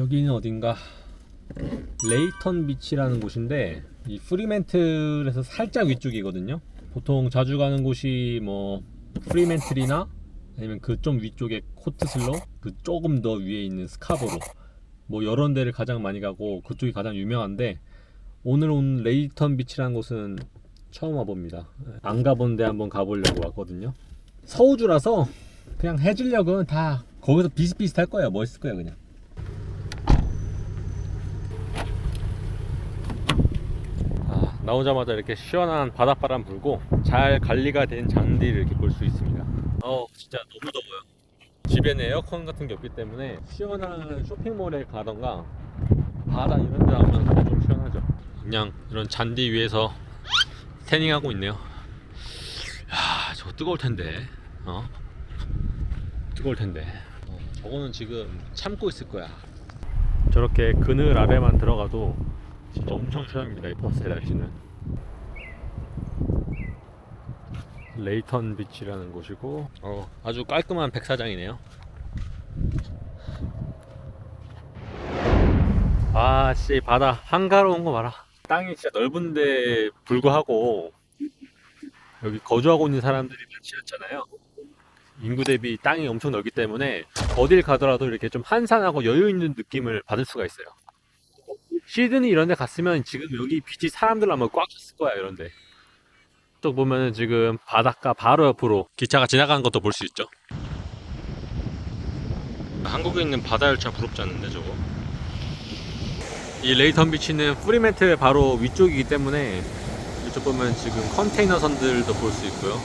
여기는 어딘가 레이턴 비치라는 곳인데 이 프리멘틀에서 살짝 위쪽이거든요. 보통 자주 가는 곳이 뭐 프리멘틀이나 아니면 그 좀 위쪽에 코트슬로 그 조금 더 위에 있는 스카보로 뭐 이런 데를 가장 많이 가고 그쪽이 가장 유명한데 오늘 온 레이턴 비치라는 곳은 처음 와봅니다. 안 가본 데 한번 가보려고 왔거든요. 서우주라서 그냥 해질녘은 다 거기서 비슷비슷할 거예요. 멋있을 거예요, 그냥. 아, 나오자마자 이렇게 시원한 바닷바람 불고 잘 관리가 된 잔디를 이렇게 볼 수 있습니다. 어, 진짜 너무 더워요. 집에는 에어컨 같은 게 없기 때문에 시원한 쇼핑몰에 가던가 바다 이런 데 가면 더좀 시원하죠. 그냥 이런 잔디 위에서 태닝하고 있네요. 야, 저거 뜨거울 텐데. 어? 뜨거울 텐데. 어, 저거는 지금 참고 있을 거야. 저렇게 그늘 아래만 들어가도 진짜 엄청 시원합니다. 이 버스의 날씨는. 레이턴 비치라는 곳이고 어, 아주 깔끔한 백사장이네요. 아, 씨 바다 한가로운 거 봐라. 땅이 진짜 넓은데 불구하고 여기 거주하고 있는 사람들이 많지 않잖아요. 인구 대비 땅이 엄청 넓기 때문에 어딜 가더라도 이렇게 좀 한산하고 여유 있는 느낌을 받을 수가 있어요. 시드니 이런 데 갔으면 지금 여기 비치 사람들 아마 꽉 찼을 거야, 이런데. 또 보면은 지금 바닷가 바로 옆으로 기차가 지나가는 것도 볼 수 있죠. 한국에 있는 바다 열차 부럽지 않는데 저거? 이 레이턴 비치는 프리멘틀 바로 위쪽이기 때문에 이쪽 보면 지금 컨테이너 선들도 볼 수 있고요.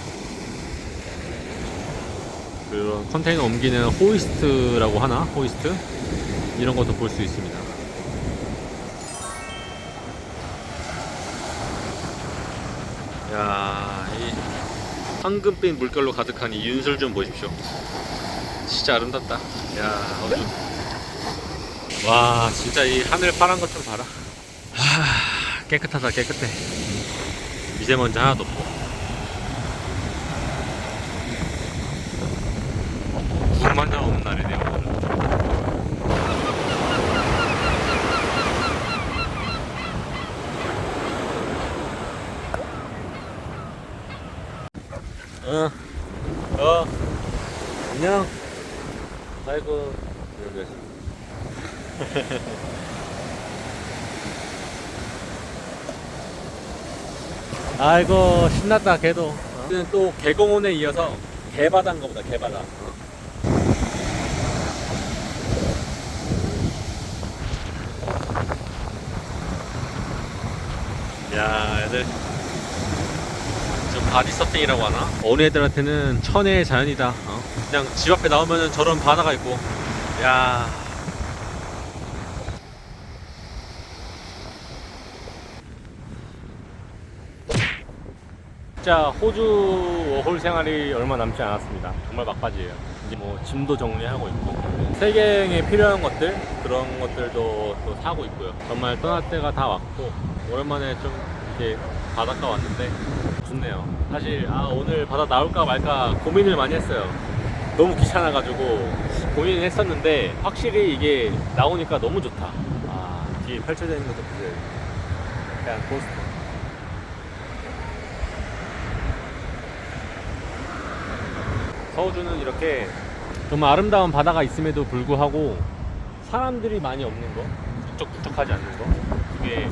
그런 컨테이너 옮기는 호이스트라고 하나? 호이스트? 이런 것도 볼 수 있습니다. 야, 이 황금빛 물결로 가득한 이 윤슬 좀 보십시오. 진짜 아름답다. 야, 어쩜. 와, 진짜 이 하늘 파란 것 좀 봐라. 하, 깨끗하다, 깨끗해. 미세먼지 하나도 없고. 구름 장 없는 날이네요, 어, 어, 안녕. 아이고, 이러고 아이고 신났다 걔도. 여기는 또 개공원에 이어서 개바다인가 보다 개바다. 야 애들. 좀 바디 서핑이라고 하나? 어느 애들한테는 천혜의 자연이다 어? 그냥 집 앞에 나오면은 저런 바다가 있고 야 진짜 호주 워홀 생활이 얼마 남지 않았습니다. 정말 막바지예요. 이제 뭐 짐도 정리하고 있고 세계여행에 필요한 것들 그런 것들도 또 사고 있고요. 정말 떠날 때가 다 왔고 오랜만에 좀 이렇게 바닷가 왔는데 좋네요. 사실 아 오늘 바다 나올까 말까 고민을 많이 했어요. 너무 귀찮아가지고 고민을 했었는데 확실히 이게 나오니까 너무 좋다. 아 뒤에 펼쳐져 있는 것도 보세요. 그냥 포스터. 서우주는 이렇게 정말 아름다운 바다가 있음에도 불구하고 사람들이 많이 없는 거, 북적북적하지 않는 거, 그게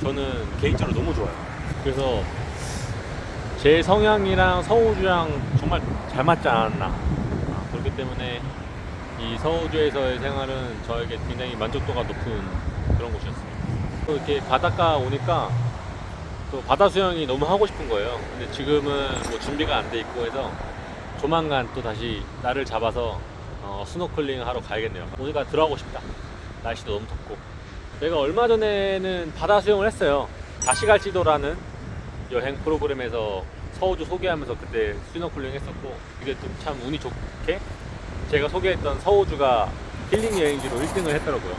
저는 개인적으로 너무 좋아요. 그래서 제 성향이랑 서우주랑 정말 잘 맞지 않았나. 아, 그렇기 때문에 이 서우주에서의 생활은 저에게 굉장히 만족도가 높은 그런 곳이었습니다. 또 이렇게 바닷가 오니까 또 바다 수영이 너무 하고 싶은 거예요. 근데 지금은 뭐 준비가 안 돼 있고 해서 조만간 또 다시 날을 잡아서 어, 스노클링 하러 가야겠네요. 오니까 들어가고 싶다. 날씨도 너무 덥고. 내가 얼마 전에는 바다 수영을 했어요. 다시 갈지도라는 여행 프로그램에서 서우주 소개하면서 그때 스노클링 했었고 이게 또참 운이 좋게 제가 소개했던 서우주가 힐링 여행지로 1등을 했더라고요.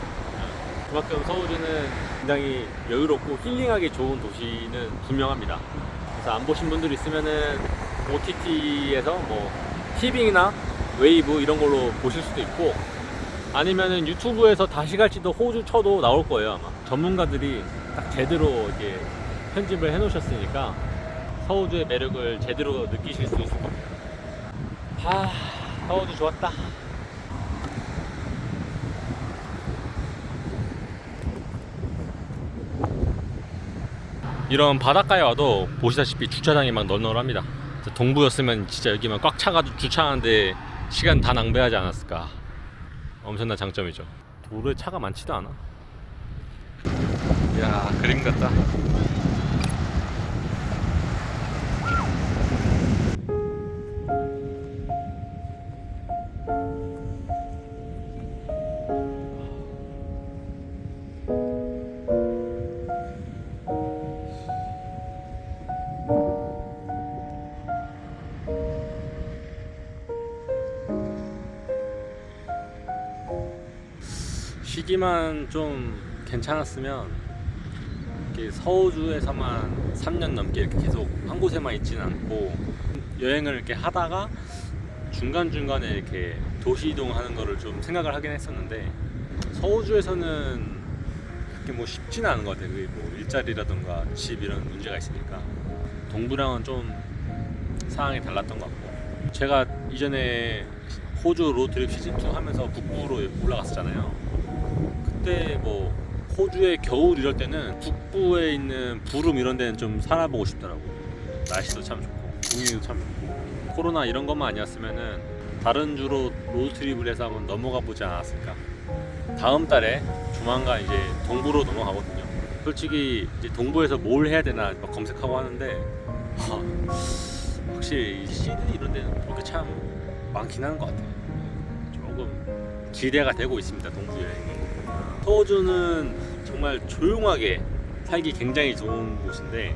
그만큼 서우주는 굉장히 여유롭고 힐링하기 좋은 도시는 분명합니다. 그래서 안 보신 분들 있으면은 OTT에서 뭐 티빙이나 웨이브 이런 걸로 보실 수도 있고 아니면은 유튜브에서 다시 갈지도 호주 쳐도 나올 거예요 아마 전문가들이 딱 제대로 이렇게 편집을 해놓으셨으니까 서호주의 매력을 제대로 느끼실 수 있을 겁니다. 아 서호주 좋았다. 이런 바닷가에 와도 보시다시피 주차장이 막 널널합니다. 동부였으면 진짜 여기만 꽉 차가지고 주차하는데 시간 다 낭비하지 않았을까. 엄청난 장점이죠. 도로에 차가 많지도 않아. 야 그림 같다 시기만 좀 괜찮았으면 이렇게 서호주에서만 3년 넘게 이렇게 계속 한 곳에만 있지는 않고 여행을 이렇게 하다가 중간 중간에 이렇게 도시 이동하는 거를 좀 생각을 하긴 했었는데 서호주에서는 그렇게 뭐 쉽지는 않은 것 같아요. 그게 뭐 일자리라든가 집 이런 문제가 있으니까 동부랑은 좀 상황이 달랐던 것 같고 제가 이전에 호주 로드트립 시즌 2 하면서 북부로 올라갔었잖아요. 그때 뭐 호주의 겨울 이럴 때는 북부에 있는 부름 이런 데는 좀 살아보고 싶더라고. 날씨도 참 좋고 분위기도 참 좋고 코로나 이런 것만 아니었으면은 다른 주로 로드트립을 해서 한번 넘어가 보지 않았을까. 다음 달에 조만간 이제 동부로 넘어가거든요. 솔직히 이제 동부에서 뭘 해야 되나 막 검색하고 하는데 하, 확실히 이 시드니 이런 데는 볼게참 많긴 하는 것 같아요. 조금 기대가 되고 있습니다 동부 여행이. 서호주는 정말 조용하게 살기 굉장히 좋은 곳인데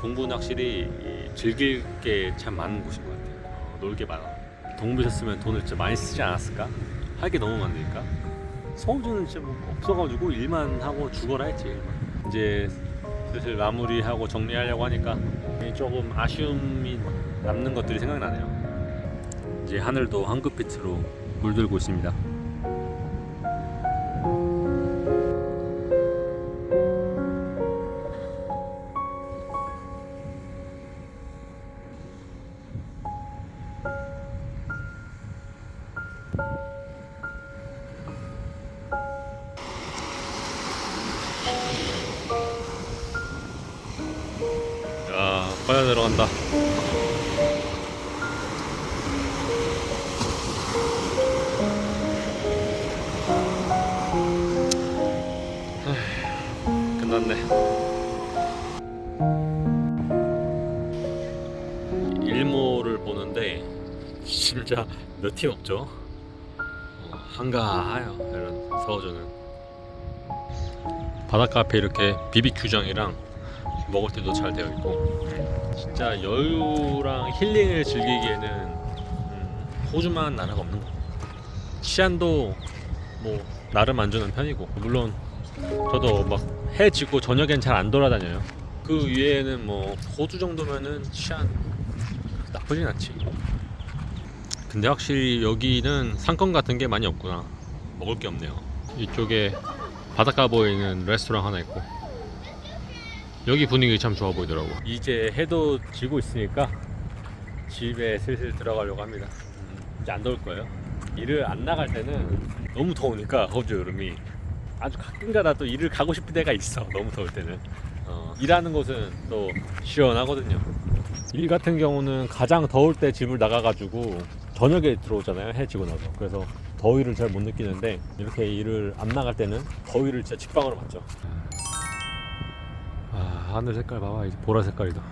동부는 확실히 이 즐길 게 참 많은 곳인 것 같아요. 어, 놀게 많아. 동부셨으면 돈을 진짜 많이 쓰지 않았을까? 할 게 너무 많으니까. 서호주는 진짜 뭐 없어가지고 일만 하고 죽어라 했지. 일만. 이제 슬슬 마무리하고 정리하려고 하니까 조금 아쉬움이 남는 것들이 생각나네요. 이제 하늘도 황급빛으로 물들고 있습니다. 들어간다. 끝났네. 일모를 보는데 진짜 몇 팀 없죠? 어, 한가해요 이런 서호주는 바닷가 앞에 이렇게 비비큐장이랑 먹을 때도 잘 되어 있고. 진짜 여유랑 힐링을 즐기기에는 음, 호주만 나라가 없는 것 같아요. 치안도 뭐 나름 안전한 편이고. 물론 저도 막 해 지고 저녁엔 잘 안 돌아다녀요. 그 위에는 뭐 호주 정도면은 치안 나쁘진 않지. 근데 확실히 여기는 상권 같은 게 많이 없구나. 먹을 게 없네요. 이쪽에 바닷가 보이는 레스토랑 하나 있고 여기 분위기 참 좋아 보이더라고. 이제 해도 지고 있으니까 집에 슬슬 들어가려고 합니다. 이제 안 더울 거예요. 일을 안 나갈 때는 너무 더우니까 호주 여름이 아주 가끔가다 또 일을 가고 싶은 데가 있어. 너무 더울 때는 어, 일하는 곳은 또 시원하거든요. 일 같은 경우는 가장 더울 때 집을 나가가지고 저녁에 들어오잖아요. 해 지고 나서 그래서 더위를 잘 못 느끼는데 이렇게 일을 안 나갈 때는 더위를 진짜 직방으로 받죠. 아 하늘 색깔 봐봐 이제 보라 색깔이다.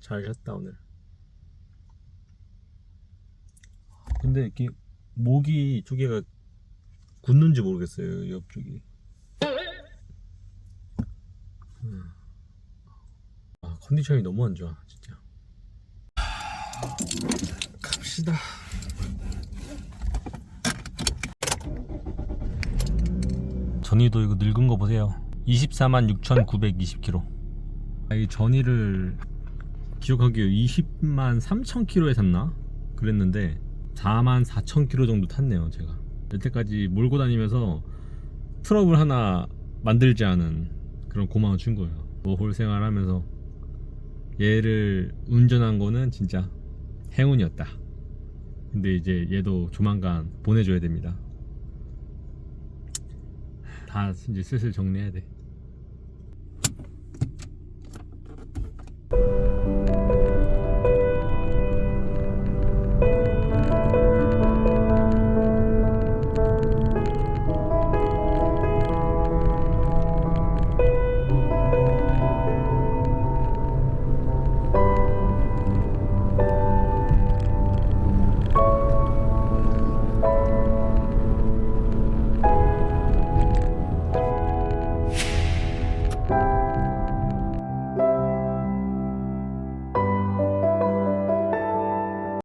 잘 잤다 오늘. 근데 이렇게 목이 두 개가 굳는지 모르겠어요 옆쪽이. 음. 아 컨디션이 너무 안 좋아 진짜. 갑시다 전이도 이거 늙은 거 보세요. 24만 6,920km 이 전이를 기억하기에 20만 3천 km에 샀나? 그랬는데 4만 4천 킬로 정도 탔네요 제가. 여태까지 몰고 다니면서 트러블 하나 만들지 않은 그런 고마운 친구예요. 워홀 생활 하면서 얘를 운전한 거는 진짜 행운이었다. 근데 이제 얘도 조만간 보내줘야 됩니다 다 이제 슬슬 정리해야 돼